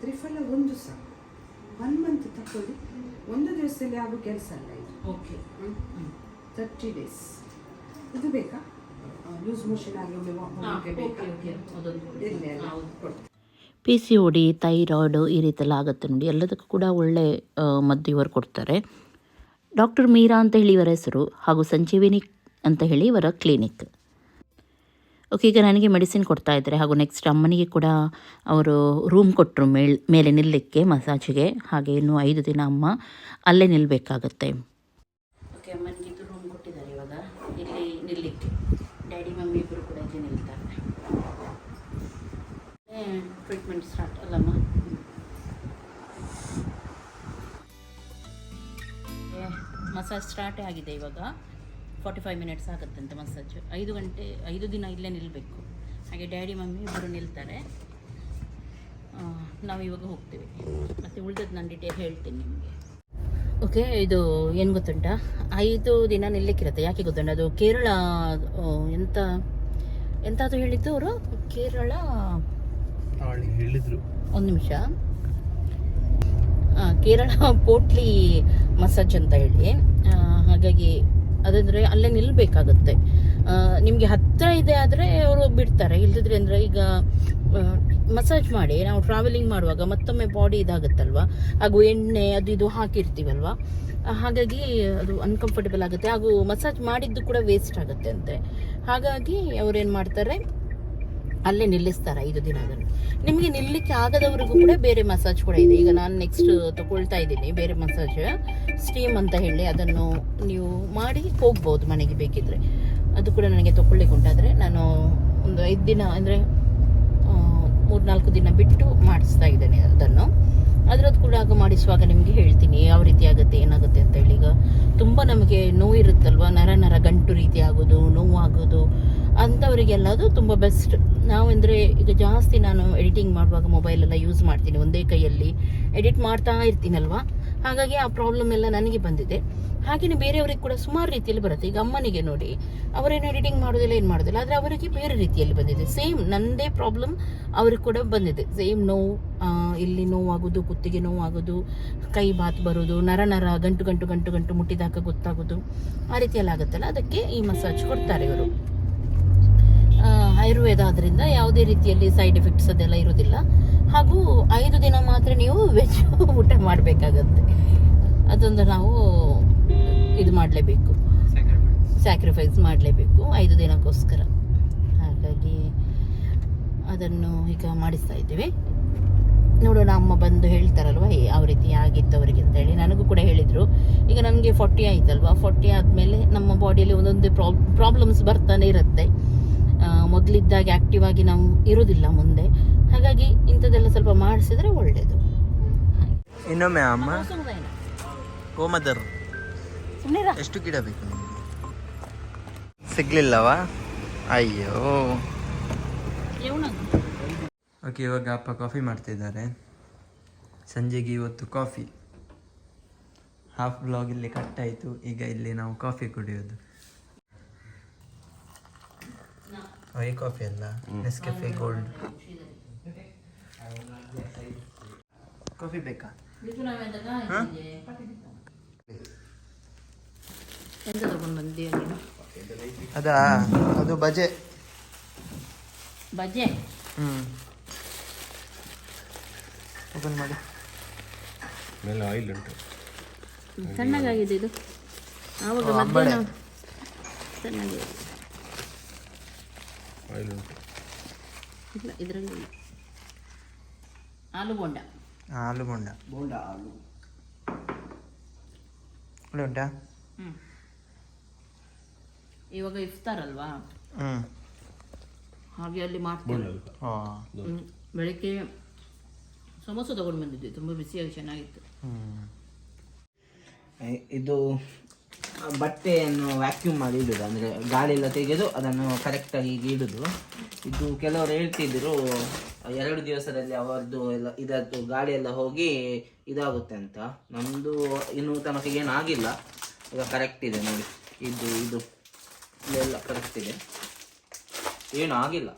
ತ್ರಿಫಲ ಒಂದು ಸಾಕು. ಒನ್ ಮಂತ್ ತಗೊಳ್ಳಿ ಒಂದು ದಿವಸದಲ್ಲಿ ಆಗೋ ಕೆಲಸ ಅಲ್ಲ ಇದು. ಓಕೆ ತರ್ಟಿ ಡೇಸ್ ಇದು ಬೇಕಾ? ಲೂಸ್ ಮೋಷನ್ ಆಗಿ ಒಮ್ಮೆ ಬೇಕಾ? ಇರಲಿ ಅಲ್ಲ? ಕೊಡ್ತೀನಿ P C O D thyroid ಈ ರೀತಿಯೆಲ್ಲ ಆಗುತ್ತೆ ನೋಡಿ. ಎಲ್ಲದಕ್ಕೂ ಕೂಡ ಒಳ್ಳೆ ಮದ್ದು ಇವರು ಕೊಡ್ತಾರೆ. ಡಾಕ್ಟರ್ ಮೀರಾ ಅಂತ ಹೇಳಿ ಇವರ ಹೆಸರು ಹಾಗೂ ಸಂಜೀವಿನಿ ಅಂತ ಹೇಳಿ ಇವರ ಕ್ಲಿನಿಕ್ ಓಕೆ ಈಗ ನನಗೆ ಮೆಡಿಸಿನ್ ಕೊಡ್ತಾ ಇದ್ದಾರೆ ಹಾಗೂ ನೆಕ್ಸ್ಟ್ ಅಮ್ಮನಿಗೆ ಕೂಡ ಅವರು ರೂಮ್ ಕೊಟ್ಟರು ಮೇಲ್ ಮೇಲೆ ನಿಲ್ಲಕ್ಕೆ ಮಸಾಜಿಗೆ ಹಾಗೆ ಇನ್ನು ಐದು ದಿನ ಅಮ್ಮ ಅಲ್ಲೇ ನಿಲ್ಲಬೇಕಾಗತ್ತೆ ಓಕೆ ಅಮ್ಮನಿಗೆ ಇದು ರೂಮ್ ಕೊಟ್ಟಿದ್ದಾರೆ ಇವಾಗ. ಇಲ್ಲಿ ನಿಲ್ಲಕ್ಕೆ. ಡ್ಯಾಡಿ ಮಮ್ಮಿ ಇಬ್ಬರು ಕೂಡ ಇಲ್ಲಿ ನಿಲ್ತಾರೆ. ಟ್ರೀಟ್ಮೆಂಟ್ ಸ್ಟಾರ್ಟ್ ಅಲ್ಲಮ್ಮ? ಮಸಾಜ್ ಸ್ಟಾರ್ಟೇ ಆಗಿದೆ ಇವಾಗ. ಫಾರ್ಟಿ ಫೈವ್ ಮಿನಿಟ್ಸ್ ಆಗುತ್ತಂತೆ ಮಸಾಜ್ ಐದು ಗಂಟೆ, ಐದು ದಿನ ಇಲ್ಲೇ ನಿಲ್ಲಬೇಕು ಹಾಗೆ ಡ್ಯಾಡಿ ಮಮ್ಮಿ ಇಬ್ಬರು ನಿಲ್ತಾರೆ. ನಾವು ಇವಾಗ ಹೋಗ್ತೀವಿ. ಮತ್ತು ಉಳಿದದ್ದು ನಾನು ಡಿಟೇಲ್ ಹೇಳ್ತೀನಿ ನಿಮಗೆ. ಓಕೆ ಇದು ಏನು ಗೊತ್ತುಂಟ? ಐದು ದಿನ ನಿಲ್ಲಕ್ಕಿರುತ್ತೆ. ಯಾಕೆ ಗೊತ್ತುಂಟ? ಅದು ಕೇರಳ ಎಂತ, ಎಂತಾದ್ರು ಹೇಳಿದ್ದು ಅವರು? ಕೇರಳ ಹೇಳಿದ್ರು. ಒಂದು ನಿಮಿಷ. ಕೇರಳ ಪೋಟ್ಲಿ ಮಸಾಜ್ ಅಂತ ಹೇಳಿ. ಹಾಗಾಗಿ ಅದಂದರೆ ಅಲ್ಲೇ ನಿಲ್ಲಬೇಕಾಗತ್ತೆ ನಿಮಗೆ ಹತ್ತಿರ ಇದೆ ಆದರೆ ಅವರು ಬಿಡ್ತಾರೆ. ಇಲ್ಲದಿದ್ರೆ ಅಂದರೆ ಈಗ ಮಸಾಜ್ ಮಾಡಿ, ನಾವು ಟ್ರಾವೆಲಿಂಗ್ ಮಾಡುವಾಗ ಮತ್ತೊಮ್ಮೆ ಬಾಡಿ ಇದಾಗುತ್ತಲ್ವ? ಹಾಗೂ ಎಣ್ಣೆ, ಅದು ಇದು ಹಾಕಿರ್ತೀವಲ್ವಾ? ಹಾಗಾಗಿ ಅದು ಅನ್ಕಂಫರ್ಟಬಲ್ ಆಗುತ್ತೆ. ಹಾಗೂ ಮಸಾಜ್ ಮಾಡಿದ್ದು ಕೂಡ ವೇಸ್ಟ್ ಆಗುತ್ತೆ ಅಂತೆ. ಹಾಗಾಗಿ ಅವ್ರೇನು ಮಾಡ್ತಾರೆ ಅಲ್ಲೇ ನಿಲ್ಲಿಸ್ತಾರೆ ಐದು ದಿನ ಅದನ್ನು. ನಿಮಗೆ ನಿಲ್ಲಕ್ಕೆ ಆಗದವರಿಗೂ ಕೂಡ ಬೇರೆ ಮಸಾಜ್ ಕೂಡ ಇದೆ. ಈಗ ನಾನು ನೆಕ್ಸ್ಟ್ ತಗೊಳ್ತಾ ಇದ್ದೀನಿ, ಬೇರೆ ಮಸಾಜ್ ಸ್ಟೀಮ್ ಅಂತ ಹೇಳಿ ಅದನ್ನು ನೀವು ಮಾಡಿ ಹೋಗ್ಬೋದು ಮನೆಗೆ ಬೇಕಿದ್ರೆ. ಅದು ಕೂಡ ನನಗೆ ತಗೊಳ್ಳಿಕ್ಕೆ ಉಂಟಾದರೆ ನಾನು ಒಂದು ಐದು ದಿನ ಅಂದರೆ ಮೂರ್ನಾಲ್ಕು ದಿನ ಬಿಟ್ಟು ಮಾಡಿಸ್ತಾ ಇದ್ದೇನೆ ಅದನ್ನು. ಅದರದ್ದು ಕೂಡ ಆಗ ಮಾಡಿಸುವಾಗ ನಿಮಗೆ ಹೇಳ್ತೀನಿ, ಯಾವ ರೀತಿ ಆಗುತ್ತೆ, ಏನಾಗುತ್ತೆ ಅಂತ ಹೇಳಿ. ಈಗ ತುಂಬ ನಮಗೆ ನೋವು ಇರುತ್ತಲ್ವ? ನರ ನರ ಗಂಟು ರೀತಿ ಆಗೋದು ನೋವಾಗೋದು ಅಂಥವರಿಗೆಲ್ಲ ಅದು ತುಂಬ ಬೆಸ್ಟ್ ನಾವೆಂದರೆ ಈಗ ಜಾಸ್ತಿ ನಾನು ಎಡಿಟಿಂಗ್ ಮಾಡುವಾಗ ಮೊಬೈಲೆಲ್ಲ ಯೂಸ್ ಮಾಡ್ತೀನಿ, ಒಂದೇ ಕೈಯಲ್ಲಿ ಎಡಿಟ್ ಮಾಡ್ತಾ ಇರ್ತೀನಲ್ವಾ? ಹಾಗಾಗಿ ಆ ಪ್ರಾಬ್ಲಮ್ ಎಲ್ಲ ನನಗೆ ಬಂದಿದೆ. ಹಾಗೆಯೇ ಬೇರೆಯವರಿಗೆ ಕೂಡ ಸುಮಾರು ರೀತಿಯಲ್ಲಿ ಬರುತ್ತೆ. ಈಗ ಅಮ್ಮನಿಗೆ ನೋಡಿ, ಅವರೇನು ಎಡಿಟಿಂಗ್ ಮಾಡೋದಿಲ್ಲ, ಏನು ಮಾಡೋದಿಲ್ಲ. ಆದರೆ ಅವರಿಗೆ ಬೇರೆ ರೀತಿಯಲ್ಲಿ ಬಂದಿದೆ. ಸೇಮ್ ನನ್ನದೇ ಪ್ರಾಬ್ಲಮ್ ಅವ್ರಿಗೆ ಕೂಡ ಬಂದಿದೆ. ಸೇಮ್ ನೋವು ಇಲ್ಲಿ ನೋವಾಗೋದು, ಕುತ್ತಿಗೆ ನೋವಾಗೋದು, ಕೈ ಬಾತ್ ಬರೋದು, ನರ ನರ, ಗಂಟು ಗಂಟು ಗಂಟು ಗಂಟು ಮುಟ್ಟಿದಾಗ ಗೊತ್ತಾಗೋದು. ಆ ರೀತಿಯಲ್ಲಿ ಆಗುತ್ತಲ್ಲ? ಅದಕ್ಕೆ ಈ ಮಸಾಜ್ ಕೊಡ್ತಾರೆ ಇವರು. ಆಯುರ್ವೇದ ಆದ್ರಿಂದ ಯಾವುದೇ ರೀತಿಯಲ್ಲಿ ಸೈಡ್ ಎಫೆಕ್ಟ್ಸ್ ಅದೆಲ್ಲ ಇರೋದಿಲ್ಲ ಹಾಗೂ ಐದು ದಿನ ಮಾತ್ರ ನೀವು ವೆಜ್ ಊಟ ಮಾಡಬೇಕಾಗತ್ತೆ. ಅದೊಂದು ನಾವು ಇದು ಮಾಡಲೇಬೇಕು. ಸ್ಯಾಕ್ರಿಫೈಸ್ ಮಾಡಲೇಬೇಕು ಐದು ದಿನಕ್ಕೋಸ್ಕರ. ಹಾಗಾಗಿ ಅದನ್ನು ಈಗ ಮಾಡಿಸ್ತಾ ಇದ್ದೇವೆ. ನೋಡೋಣ ಅಮ್ಮ ಬಂದು ಹೇಳ್ತಾರಲ್ವ ಯಾವ ರೀತಿ ಆಗಿತ್ತು ಅವರಿಗೆ ಅಂತ ಹೇಳಿ ನನಗೂ ಕೂಡ ಹೇಳಿದರು. ಈಗ ನಮಗೆ ಫಾರ್ಟಿ ಆಯ್ತಲ್ವಾ? ಫಾರ್ಟಿ ಆದಮೇಲೆ ನಮ್ಮ ಬಾಡಿಯಲ್ಲಿ ಒಂದೊಂದು ಪ್ರಾಬ್ ಪ್ರಾಬ್ಲಮ್ಸ್ ಬರ್ತಾನೆ ಇರುತ್ತೆ. ಮೊದಲಿದ್ದಾಗೆ ಆಕ್ಟಿವ್ ಆಗಿ ನಾವು ಇರೋದಿಲ್ಲ ಮುಂದೆ. ಹಾಗಾಗಿ ಇಂಥದ್ದೆಲ್ಲ ಸ್ವಲ್ಪ ಮಾಡಿಸಿದ್ರೆ ಒಳ್ಳೆಯದು ಇನ್ನೊಮ್ಮೆ ಅಮ್ಮ. ಗೋಮದರ್ ಎಷ್ಟು ಗಿಡ ಬೇಕು ನಿಮಗೆ? ಸಿಗ್ಲಿಲ್ಲವಾ? ಅಯ್ಯೋ. ಓಕೆ ಇವಾಗ ಅಪ್ಪ ಕಾಫಿ ಮಾಡ್ತಿದ್ದಾರೆ. ಸಂಜೆಗೆ ಇವತ್ತು ಕಾಫಿ. ಹಾಫ್ ಬ್ಲಾಗ್ ಇಲ್ಲಿ ಕಟ್ ಆಯಿತು. ಈಗ ಇಲ್ಲಿ ನಾವು ಕಾಫಿ ಕುಡಿಯೋದು ಓ, ಈ ಕಾಫಿ ಅಲ್ಲ ನೆಸ್ಕೆಫೆ ಗೋಲ್ಡ್ ಕಾಫಿ ಬೇಕಾ ಎಂತ ತಗೊಂಡು ಬಂದಿ ನೀನು ಅದಾ ಅದು ಬಜೆ ಬಜೆ ಹ್ಞೂ ಓಪನ್ ಮಾಡಿ ಮೇಲೆ ಆಯಿಲ್ ಉಂಟು. ಸಣ್ಣಗಾಗಿದೆ ಇದು. ಆವಾಗ. ಮಧ್ಯಾಹ್ನ. ಸಣ್ಣಗೆ ಆಯಿಲ್ ಉಂಟು ಇಲ್ಲ ಇದರಲ್ಲಿ ಇಲ್ಲ. ಆಲೂ ಬೋಂಡ ಆಲೂ ಬೋಂಡ ಬೋಂಡ ಆಲೂ. ಒಳ್ಳೆ ಉಂಟಾ? ಹ್ಮ್. ಇವಾಗ ಇಫ್ತಾರ್ ಅಲ್ವಾ ಹ್ಞೂ ಹಾಗೆ ಅಲ್ಲಿ ಮಾಡ್ತಾರೆ. ಬೆಳಿಗ್ಗೆ ಸಮೋಸ ತಗೊಂಡು ಬಂದಿದ್ದೆ ತುಂಬ ಬಿಸಿಯಾಗಿ ಚೆನ್ನಾಗಿತ್ತು. ಇದು ಬಟ್ಟೆಯನ್ನು ವ್ಯಾಕ್ಯೂಮ್ ಮಾಡಿ ಇಡುದು, ಅಂದರೆ ಗಾಳಿ ಎಲ್ಲ ತೆಗೆದು ಅದನ್ನು ಕರೆಕ್ಟಾಗಿ ಹೀಗೆ ಇಡುದು. ಇದು ಕೆಲವರು ಹೇಳ್ತಿದ್ರು, ಎರಡು ದಿವಸದಲ್ಲಿ ಅವರದ್ದು ಎಲ್ಲ, ಇದರದ್ದು ಗಾಳಿ ಎಲ್ಲ ಹೋಗಿ ಇದಾಗುತ್ತೆ ಅಂತ. ನಮ್ಮದು ಇನ್ನು ತನಕ ಏನಾಗಿಲ್ಲ ಈಗ ಕರೆಕ್ಟ್ ಇದೆ ನೋಡಿ. ಇದು ಇದು ಇಲ್ಲೆಲ್ಲ ಕರೆಕ್ಟ್ ಇದೆ. ಏನು ಆಗಿಲ್ಲ.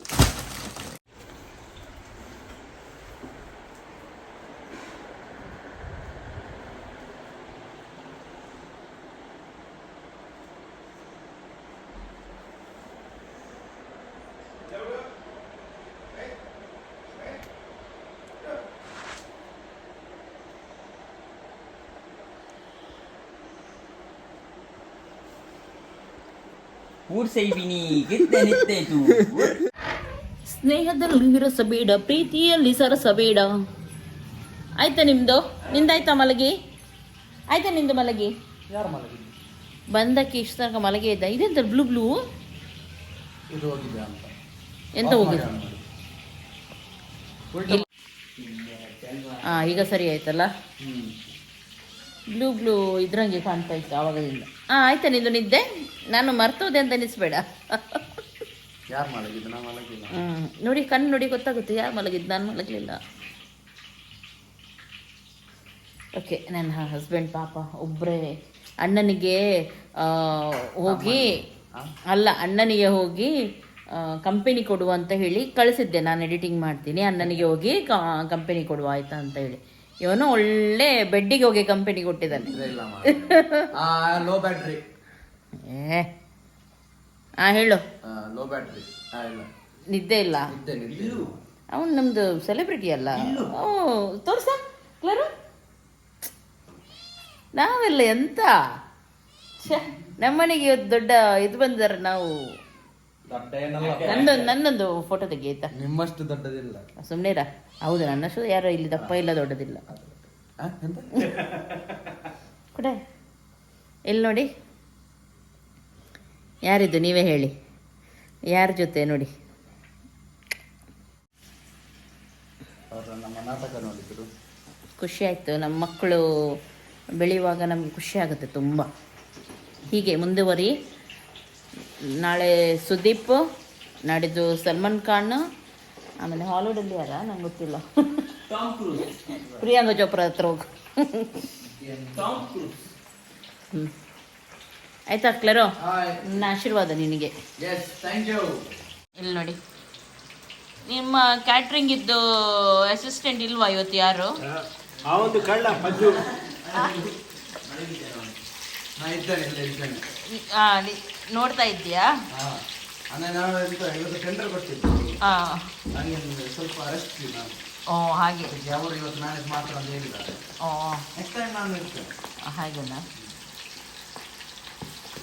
ಊರ್ ಸೈಬಿನಿ ಗಿತ್ತೆ ನಿತ್ತೇತು ಸ್ನೇಹದಲ್ಲಿ ಸಬೇಡ ಪ್ರೀತಿಯಲ್ಲಿ ಸರಸಬೇಡ. ಆಯ್ತಾ ನಿಮ್ದು? ನಿಂದಾಯ್ತಾ ಮಲಗಿ? ಆಯ್ತಾ ನಿಂದು ಮಲಗಿ? ಬಂದಕ್ಕೆ ಇಷ್ಟ ತನಕ ಮಲಗಿ ಇದ್ದ ಇದೆಂತ ಬ್ಲೂ ಬ್ಲೂ? ಎಂತ ಹೋಗಿದೆ ಹಾ ಈಗ ಸರಿ ಆಯ್ತಲ್ಲ? ಬ್ಲೂ ಬ್ಲೂ ಇದ್ರಂಗೆ ಕಾಣ್ತಾ ಇತ್ತು ಆವಾಗದಿಂದ ಹಾ ಆಯ್ತಾ ನಿಂದು ನಿದ್ದೆ? ನಾನು ಮರ್ತೋದೆ ಅಂತ ಅನಿಸ್ಬೇಡ. ಹ್ಮ್ ನೋಡಿ ಕಣ್ಣು ನೋಡಿ ಗೊತ್ತಾಗುತ್ತೆ ಯಾರು ಮಲಗಿದ್ದು? ನಾನು ಮಲಗಲಿಲ್ಲ. ಓಕೆ ನನ್ನ ಹಸ್ಬೆಂಡ್ ಪಾಪ ಒಬ್ಬರೇ ಅಣ್ಣನಿಗೆ ಹೋಗಿ ಅಲ್ಲ ಅಣ್ಣನಿಗೆ ಹೋಗಿ ಕಂಪೆನಿ ಕೊಡುವ ಅಂತ ಹೇಳಿ ಕಳಿಸಿದ್ದೆ. ನಾನು ಎಡಿಟಿಂಗ್ ಮಾಡ್ತೀನಿ. ಅಣ್ಣನಿಗೆ ಹೋಗಿ ಕಂಪೆನಿ ಕೊಡುವ ಆಯ್ತಾ ಅಂತ ಹೇಳಿ. ಇವನು ಒಳ್ಳೆ ಬೆಡ್ಡಿಗೆ ಹೋಗಿ ಕಂಪನಿ ಕೊಟ್ಟಿದ್ದಾನೆ. ಲೋ ಬ್ಯಾಟ್ರಿ ಏ ಆ ಹೇಳು. ಲೋ ಬ್ಯಾಟ್ರಿ ಇಲ್ಲ. ನಿದ್ದೆ ಇಲ್ಲ. ಅವನು ನಮ್ದು ಸೆಲೆಬ್ರಿಟಿ ಅಲ್ಲ. ಓ ತೋರ್ಸ ಕ್ಲರು. ನಾವೆಲ್ಲ ಎಂತ? ಛೆ, ನಮ್ಮನೆಗೆ ಇವತ್ತು ದೊಡ್ಡ ಇದು ಬಂದಾರ ನಾವು ನಂದೊಂದು ನನ್ನೊಂದು ಫೋಟೋ ತೆಗಿ ಆಯ್ತಾ? ನಿಮ್ಮಷ್ಟು ದೊಡ್ಡದಿಲ್ಲ. ಸುಮ್ಮನೆ ಹೌದು ನನ್ನಷ್ಟು ಯಾರು ಇಲ್ಲಿ ದಪ್ಪ ಇಲ್ಲ ದೊಡ್ಡದಿಲ್ಲ. ಕೂಡ. ಎಲ್ಲಿ ನೋಡಿ? ಯಾರಿದ್ದು ನೀವೇ ಹೇಳಿ. ಯಾರ ಜೊತೆ ನೋಡಿ? ನಮ್ಮ ನಾಟಕ ನೋಡಿದ್ರು. ಖುಷಿ ಆಯ್ತು. ನಮ್ಮ ಮಕ್ಕಳು ಬೆಳೆಯುವಾಗ ನಮಗೆ ಖುಷಿ ಆಗುತ್ತೆ ತುಂಬ. ಹೀಗೆ ಮುಂದುವರಿ. ನಾಳೆ ಸುದೀಪ್ ನಾಡಿದ್ದು ಸಲ್ಮಾನ್ ಖಾನ್ ಆಮೇಲೆ ಹಾಲಿವುಡಲ್ಲಿ ಯಾರ? ನಂಗೆ ಗೊತ್ತಿಲ್ಲ. ಪ್ರಿಯಾಂಕ ಚೋಪ್ರಾ ಹತ್ರ ಹೋಗು. ಹ್ಞೂ ಆಯ್ತಾ ಕ್ಲರೋ? ನನ್ನ ಆಶೀರ್ವಾದ ನಿನಗೆ. ಎಸ್ ಥ್ಯಾಂಕ್ ಯು ಇಲ್ಲಿ ನೋಡಿ. ನಿಮ್ಮ ಕ್ಯಾಟ್ರಿಂಗ್ ಇದ್ದು ಅಸಿಸ್ಟೆಂಟ್ ಇಲ್ವಾ ಇವತ್ತು ಯಾರು? ಆ ಒಂದು ಕಳ್ಳ ನೋಡ್ತಾ ಇದ್ದೀಯಾ? ಹಾಂ. ಅಂದರೆ ನಾವು ಎಂತ ಇವತ್ತು ಟೆಂಡರ್ ಕೊಡ್ತಿದ್ದು ಆ, ನನಗೆ ಸ್ವಲ್ಪ ರೆಸ್ಟ್ ನಾನು. ಓ ಹಾಗೆ. ಅದಕ್ಕೆ ಅವರು ಇವತ್ತು ಮ್ಯಾನೇಜ್ ಮಾಡ್ತಾರೆ ಅಂತ ಹೇಳಿದ್ದಾರೆ. ಓ. ನೆಕ್ಸ್ಟ್ ಟೈಮ್ ನಾನು ಇರ್ತೇನೆ. ಹಾಗೆನಾ?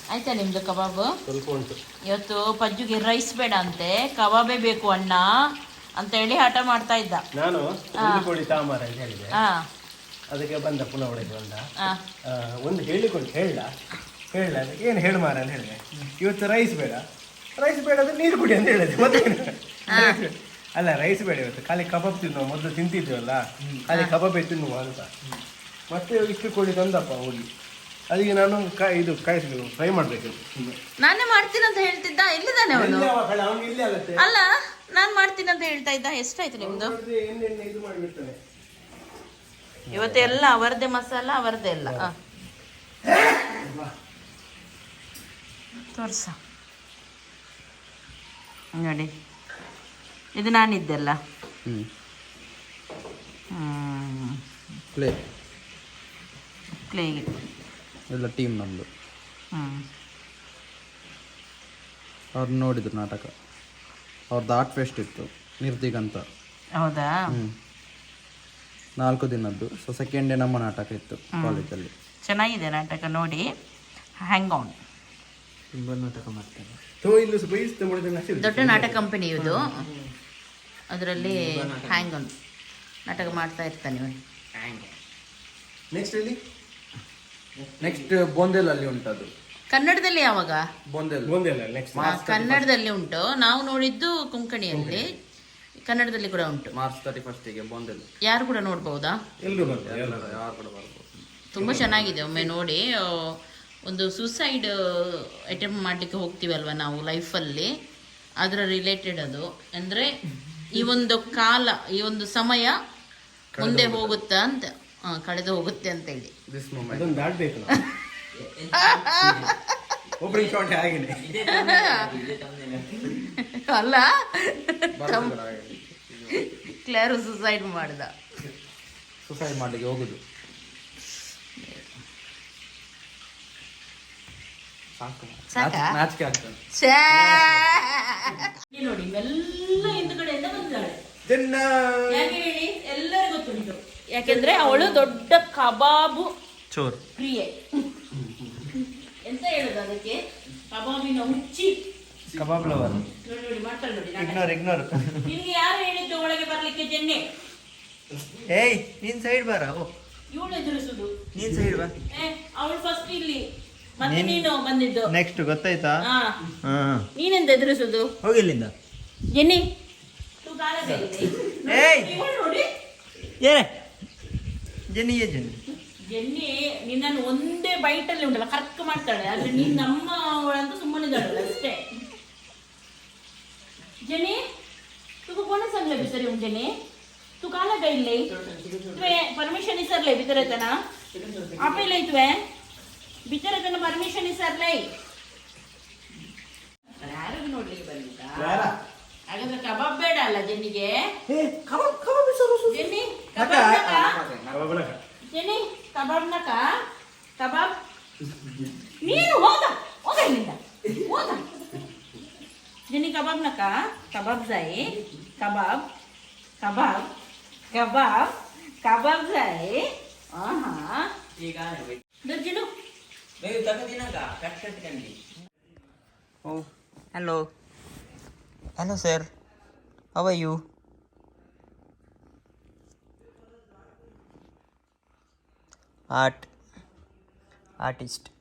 ಆಯ್ತಾ ನಿಮ್ದು ಕಬಾಬ್? ಸ್ವಲ್ಪ ಉಂಟು. ಇವತ್ತು ಪಜ್ಜುಗೆ ರೈಸ್ ಬೇಡ ಅಂತೆ. ಕಬಾಬೇ ಬೇಕು ಅಣ್ಣ ಅಂತ ಹೇಳಿ ಹಠ ಮಾಡ್ತಾ ಇದ್ದ. ನಾನು ತಾಂಬಾರ ಅಂತ ಹೇಳಿದೆ. ಅದಕ್ಕೆ ಬಂದ ಪುನಃ ಒಳಗೆ ಬಂದ ಒಂದು ಹೇಳಿಕೊಂಡು ಹೇಳ ಹೇಳ ಏನು ಹೇಳು ಮಾರ ಅಂತ ಹೇಳಿದೆ. ಇವತ್ತು ರೈಸ್ ಬೇಡ. ರೈಸ್ ಬೇಡ ಅಂದ್ರೆ ನೀರು ಕುಡಿ ಅಂತ ಹೇಳಿದೆ. ಮತ್ತೆ ಅಲ್ಲ ರೈಸ್ ಬೇಡ ಇವತ್ತು. ಖಾಲಿ ಕಬಾಬ್ ತಿನ್ನುವ ಮೊದಲು ತಿಂತಿದ್ವಲ್ಲ? ಖಾಲಿ ಕಬಾಬೇ ತಿನ್ನುವ ಅಂತ. ಮತ್ತೆ ಇಷ್ಟು ಕೋಳಿ ತಂದಪ್ಪ ಹೋಗಿ. ಅದಕ್ಕೆ ನಾನು ಕ ಇದು ಕಾಯಿಸಿ ಫ್ರೈ ಮಾಡಬೇಕು. ನಾನೇ ಮಾಡ್ತೀನಿ ಅಂತ ಹೇಳ್ತಿದ್ದ? ಎಲ್ಲಿದ್ದಾನೆ ಅವನು? ಅಲ್ಲ ನಾನು ಮಾಡ್ತೀನಿ ಅಂತ ಹೇಳ್ತಾ ಇದ್ದ. ಎಷ್ಟಾಯ್ತು ನಿಮ್ದು? ಇವತ್ತೆಲ್ಲ ಅವರದೇ ಮಸಾಲ ಅವರದೇ ಎಲ್ಲ. ತೋರ್ಸ. ನೋಡಿ. ಇದು ನಾನಿದ್ದೆಲ್ಲ. ಪ್ಲೇ ಕ್ಲೇಗೆ ಎಲ್ಲ ಟೀಮ್ ನಮ್ಮದು ಹ್ಮ್. ಅವ್ರು ನೋಡಿದ್ರು ನಾಟಕ. ಅವ್ರದ್ದು ಆರ್ಟ್ ಫೆಸ್ಟ್ ಇತ್ತು ನಿರ್ದಿಗಂತ ಅಂತ. ಹೌದಾ? ನಾಲ್ಕು ದಿನದ್ದು ಸೊ ಸೆಕೆಂಡ್ ಡೇ ನಮ್ಮ ನಾಟಕ ಇತ್ತು ಕಾಲೇಜಲ್ಲಿ ಚೆನ್ನಾಗಿದೆ ನಾಟಕ ನೋಡಿ. ಹ್ಯಾಂಗ್ ಆನ್ ತುಂಬ ನಾಟಕ ಮಾಡ್ತಾರೆ ದೊಡ್ಡ ನಾಟಕ ಕಂಪನಿ ಇದು. ಅದರಲ್ಲಿ ಹ್ಯಾಂಗ್ ನಾಟಕ. ಮಾಡ್ತಾ ಇರ್ತಾನೆ ಇವನು. ನೆಕ್ಸ್ಟ್ ಇಲ್ಲಿ ನೆಕ್ಸ್ಟ್ ಬೋಂದೆಲಲ್ಲಿ ಉಂಟದು. ಕನ್ನಡದಲ್ಲಿ ಯಾವಾಗ? ಬೋಂದೆಲ್ ನೆಕ್ಸ್ಟ್ ಕನ್ನಡದಲ್ಲಿ ಉಂಟು. ನಾವು ನೋಡಿದ್ದು ಕುಂಕಣಿಯಲ್ಲಿ. ಕನ್ನಡದಲ್ಲಿ ಕೂಡ ಉಂಟು. ಮಾರ್ಚ್ ತರ್ಟಿ ಫಸ್ಟಿಗೆ ಬೋಂದೆಲ್ ಯಾರು ಕೂಡ ನೋಡ್ಬೋದಾ? ಎಲ್ಲರೂ ಬರ್ತಾರೆ ಯಾರು ಕೂಡ ಬರ್ಬೋದು. ತುಂಬ ಚೆನ್ನಾಗಿದೆ ಒಮ್ಮೆ ನೋಡಿ. ಒಂದು ಸೂಸೈಡ್ ಅಟೆಂಪ್ಟ್ ಮಾಡಲಿಕ್ಕೆ ಹೋಗ್ತೀವಲ್ವ ನಾವು ಲೈಫಲ್ಲಿ ಅದರ ರಿಲೇಟೆಡ್ ಅದು. ಅಂದರೆ ಈ ಒಂದು ಕಾಲ ಈ ಒಂದು ಸಮಯ ಮುಂದೆ ಹೋಗುತ್ತಾ? ಅಂತ ಕಳೆದು ಹೋಗುತ್ತೆ ಅಂತ ಹೇಳಿ ಅಲ್ಲ? ಕ್ಲಾರು ಸುಸೈಡ್ ಮಾಡಿದ. ಸುಸೈಡ್ ಮಾಡಲಿಕ್ಕೆ ಹೋಗುದು. ಸಾಕು. ಸಾಕಾ? ನಾಚಿಕೆ ಆಗ್ತದೆ. ಛೇ! ಇಲ್ಲಿ ನೋಡಿ ಇವೆಲ್ಲ ಹಿಂದ್ಗಡೆಯಿಂದ ಬಂದಾಳೆ ಯಾಕೆ ಹೇಳಿ? ಎಲ್ಲರಿಗೂ ಗೊತ್ತುಂಟು. ಯಾಕೆಂದ್ರೆ ಅವಳು ದೊಡ್ಡ ಕಬಾಬು ಚೋರ್. ಪ್ರಿಯೆ. ಎಂತ ಹೇಳುದು ಅದಕ್ಕೆ? ಕಬಾಬಿನ ಹುಚ್ಚಿ. Kebab lover. ನೋಡಿ ನೋಡಿ ನೋಡಿ ನಾಟಕ. ಇಗ್ನೋರ್ ಇಗ್ನೋರ್ ನಿಮ್ಗೆ ಯಾರು ಹೇಳಿದ್ದು ಒಳಗೆ ಬರ್ಲಿಕ್ಕೆ ಜನ್ನೆ? ಏಯ್ ನೀನ್ ಸೈಡ್ ಬಾರ ಓ. ಇವಳು ಎದುರಿಸುದು. ನೀನ್ ಸೈಡ್ ಬಾ. ಏ ಅವಳು ಫಸ್ಟ್ ಇಲ್ಲಿ. ಮತ್ತೆ ನೀನು ಬಂದಿದ್ದು ನೆಕ್ಸ್ಟ್ ಗೊತ್ತಾಯ್ತಾ ಹಾ ಹಾ ನೀನೆಂತ ಎದುರಿಸುದು ಹೋಗಿಲ್ಲಿಂದ ಜೆನ್ನಿ ತೂ ಕಾಲ ಬೇರೆ. ಏಯ್! ಇವಳು ನೋಡಿ ಏನೇ ಜನಿ ಏ ಜನಿ ಜೆನ್ನಿ ನಿನ್ನನ್ನು ಒಂದೇ ಬೈಟಲ್ಲಿ ಉಂಟಲ್ಲ ಕರ್ಕ್ ಮಾಡ್ತಾಳೆ ಆದ್ರೆ ನೀನ್ ನಮ್ಮ ಅಂತ ಸುಮ್ಮನಿದ್ದಾಳಲ್ಲ ಅಷ್ಟೇ ಜೆನ್ನಿ तुको कोण सांगलं भितर येऊन जेने तू काला गायले तुवे परमिशन विसरले भितर येताना आपले तुवे ಬಿದ್ದರದನ್ನ ಪರ್ಮಿಷನ್ ಸರ್ ಲೈ ಯಾರಿಗೂ ನೋಡ್ಲಿಕ್ಕೆ ಬಂದಿದ್ದ? ಹಾಗಾದ್ರೆ ಕಬಾಬ್ ಬೇಡ ಅಲ್ಲ ಜನಿಗೆ ಕಬಾಬ್ ಕಬಾಬ್ ಕಬಾಬ್ ಕಬಾಬ್ ನಕ ಕಬಾಬ್ ನೀನು kebab kebab kebab kebab kebab kebab ಜೈ ಆಹಾ. ಈಗ Oh, hello. Hello, sir. How are you? Art. Artist.